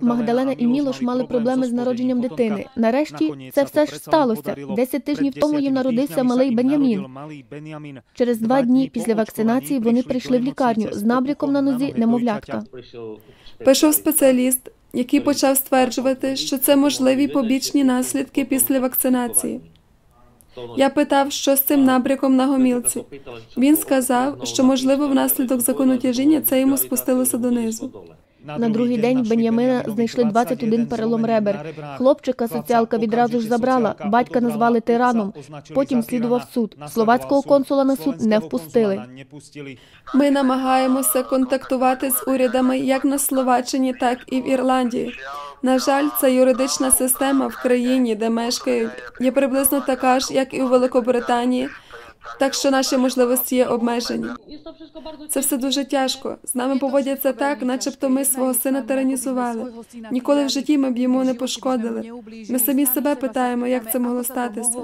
Магдалена і Мілош мали проблеми з народженням дитини. Нарешті це все ж сталося. Десять тижнів тому їм народився малий Бенямін. Через два дні після вакцинації вони прийшли в лікарню з набряком на нозі немовлятка. Пішов спеціаліст, який почав стверджувати, що це можливі побічні наслідки після вакцинації. Я питав, що з цим набряком на гомілці. Він сказав, що можливо внаслідок законотяжіння це йому спустилося донизу. На другий день Бенямина знайшли 21 перелом ребер. Хлопчика соціалка відразу ж забрала. Батька назвали тираном. Потім слідував суд. Словацького консула на суд не впустили. Ми намагаємося контактувати з урядами як на Словаччині, так і в Ірландії. На жаль, ця юридична система в країні, де мешкають, є приблизно така ж, як і у Великобританії. Так що наші можливості є обмежені. Це все дуже тяжко. З нами поводяться так, начебто ми свого сина тиранізували. Ніколи в житті ми б йому не пошкодили. Ми самі себе питаємо, як це могло статися.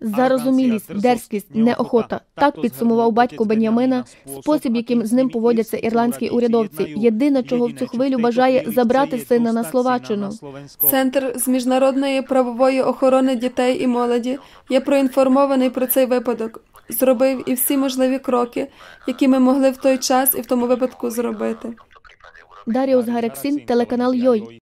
Зарозумілість, дерзкість, неохота. Так підсумував батько Бенямина спосіб, яким з ним поводяться ірландські урядовці. Єдине, чого в цю хвилю бажає забрати сина на Словаччину. Центр з міжнародної правової охорони дітей і молоді є проінформований цей випадок. Зробив і всі можливі кроки, які ми могли в той час і в тому випадку зробити. Даріус Гарексін, телеканал Йой.